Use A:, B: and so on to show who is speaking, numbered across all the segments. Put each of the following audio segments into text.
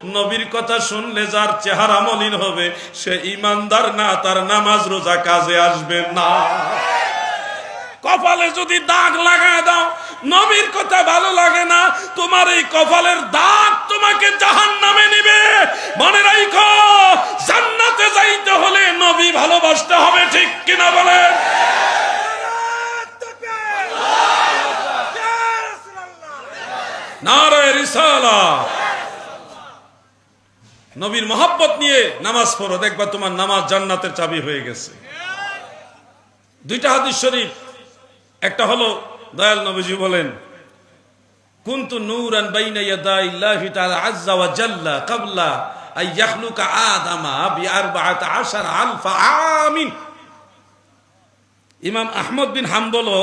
A: নবীর কথা শুনলে যার চেহারা মলিন হবে, সে ইমানদার না, তার নামাজ রোজা কাজে আসবে না। কপালে যদি দাগ লাগায় দাও, নবীর কথা ভালো লাগে না, তোমার এই কপালের দাগ তোমাকে জাহান নামে নিবে। মনে রাখো জান্নাতে যাইতে হলে নবী ভালোবাসতে হবে, ঠিক কিনা বলেন? নারায় রিসালা নবীর মহাব্বত নিয়ে নামাজ পড়ো, দেখবা তোমার নামাজ জান্নাতের চাবি হয়ে গেছে। দুইটা হাদিস শরীফ, একটা হলো দয়াল নবীজি বলেন, কুনতু নূরান বাইনা ইয়াদাইল্লাহি তাআলা আযজা ওয়া জাল্লা ক্বাবলা আন ইয়াখলুকা আদামা বি আশার আলফা আমিন। ইমাম আহমদ বিন হাম্বলও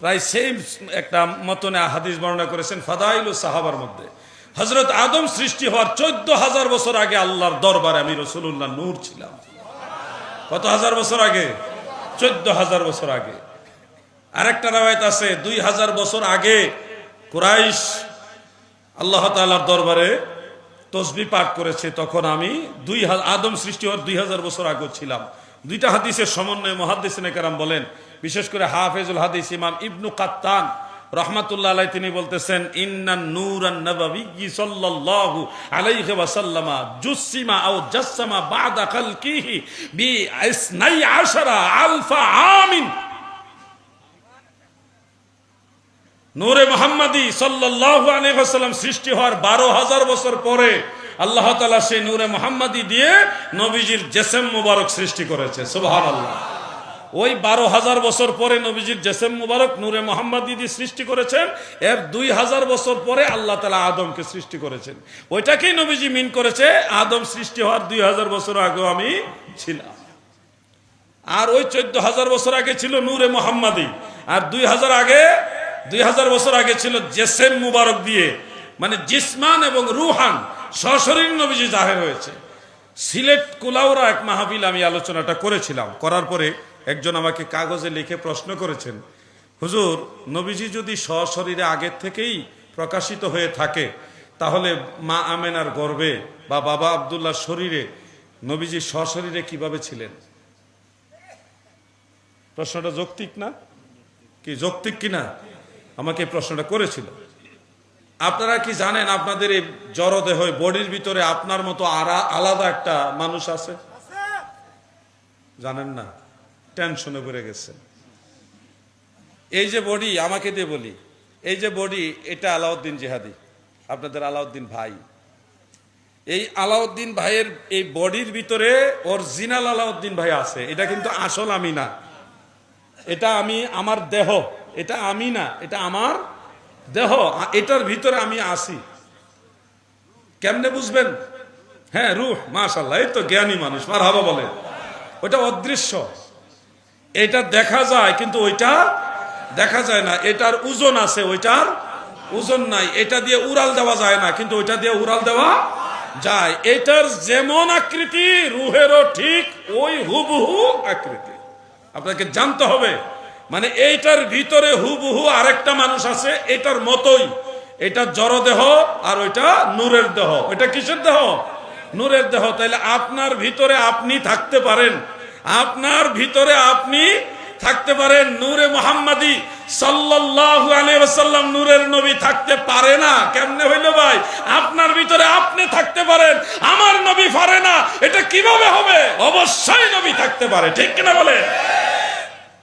A: প্রায় সেম একটা মতনে হাদিস বর্ণনা করেছেন ফাদাইল সাহাবার মধ্যে। হজরত আদম সৃষ্টি হওয়ার চোদ্দ হাজার বছর আগে আল্লাহর দরবারে আমি রসুল্লাহ নূর ছিলাম। কত হাজার বছর আগে? চোদ্দ হাজার বছর আগে। আরেকটা রায়ত আছে, দুই হাজার বছর আগে কুরাইশ আল্লাহ তালার দরবারে তসবি পাঠ করেছে, তখন আমি দুই আদম সৃষ্টি হওয়ার দুই হাজার বছর আগে ছিলাম। দুইটা হাদিসের সমন্বয়ে মহাদিসিনে কারাম বলেন, বিশেষ করে হাফেজুল হাদিস ইমাম ইবনু কাত্তান রহমাতুল্লাহ তিনি বলতেছেন নূরে মোহাম্মদী সাল্লাল্লাহু আলাইহি সৃষ্টি হওয়ার বারো হাজার বছর পরে আল্লাহ তাআলা সেই নূরে মোহাম্মদী দিয়ে নবীজির জেসেম মুবারক সৃষ্টি করেছে। সুবহানাল্লাহ। ওই বারো হাজার বছর পরে নবীজির জেসেম মুবারক নূরে মোহাম্মদী দিয়ে সৃষ্টি করেছেন, এর দুই হাজার বছর পরে আল্লাহ তালা আদমকে সৃষ্টি করেছেন। ওইটাকেই নবীজি মিন করেছে, আদম সৃষ্টি হওয়ার দুই হাজার বছর আগেও আমি ছিলাম। আর ওই চোদ্দ হাজার বছর আগে ছিল নূরে মোহাম্মদী আর দুই হাজার আগে, দুই হাজার বছর আগে ছিল জেসেম মুবারক দিয়ে। মানে জিসমান এবং রুহান সশরীর নবীজি জাহের হয়েছে। সিলেট কুলাউরা এক মাহফিল আমি আলোচনাটা করেছিলাম, করার পরে একজন আমাকে কাগজে লিখে প্রশ্ন করেছেন, হুজুর, নবীজি যদি সশরীরে আগের থেকেই প্রকাশিত হয়ে থাকে, তাহলে মা আমেনার গর্বে বা বাবা আবদুল্লাহ শরীরে নবীজি সশরীরে কীভাবে ছিলেন? প্রশ্নটা যৌক্তিক না? কি যৌক্তিক কিনা? আমাকে প্রশ্নটা করেছিল। আপনারা কি জানেন আপনাদের এই জড়দেহ বডির ভিতরে আপনার মতো আলাদা একটা মানুষ আছে? জানেন না। টেনশনে পড়ে গেছেন এই যে বডি, আমাকে দিয়ে বলি, এই যে বডি, এটা আলাউদ্দিন জেহাদি, আপনাদের আলাউদ্দিন ভাই। এই আলাউদ্দিন ভাইয়ের এই বডির ভিতরে অরিজিনাল আলাউদ্দিন ভাই আছে, এটা কিন্তু আসল আমি না। এটা আমি আমার দেহ, এটা আমি না, এটা আমার দেহ এটার ভিতরে আমি আসি কেমনে বুঝবেন? হ্যাঁ রুহ মাশাল্লাহ এই তো জ্ঞানী মানুষ মার হাবা বলে। ওটা অদৃশ্য। এটা দেখা যায়, কিন্তু ওইটা দেখা যায় না। এটার ওজন আছে, ওইটার ওজন নাই। এটা দিয়ে উড়াল দেওয়া যায় না, কিন্তু ওইটা দিয়ে উড়াল দেওয়া যায়। এটার যেমন আকৃতি, রুহেরও ঠিক ওই হুবহু আকৃতি। আপনাকে জানতে হবে মানে এইটার ভিতরে হুবহু আরেকটা মানুষ আছে, এটার মতোই। এটা জড় দেহ আর ওইটা নূরের দেহ। ওইটা কিসের দেহ? নূরের দেহ। তাইলে আপনার ভিতরে আপনি থাকতে পারেন। আপনার ভিতরে আপনি থাকতে পারেন নূরে মোহাম্মদি সাল্লাল্লাহু আলাইহি ওয়াসাল্লাম, নূরের নবী থাকতে পারে না। কেমনে হইল ভাই? আপনার ভিতরে আপনি থাকতে পারেন, আমার নবী পারে না। এটা কীভাবে হবে? অবশ্যই নবী থাকতে পারে, ঠিক কিনা বলে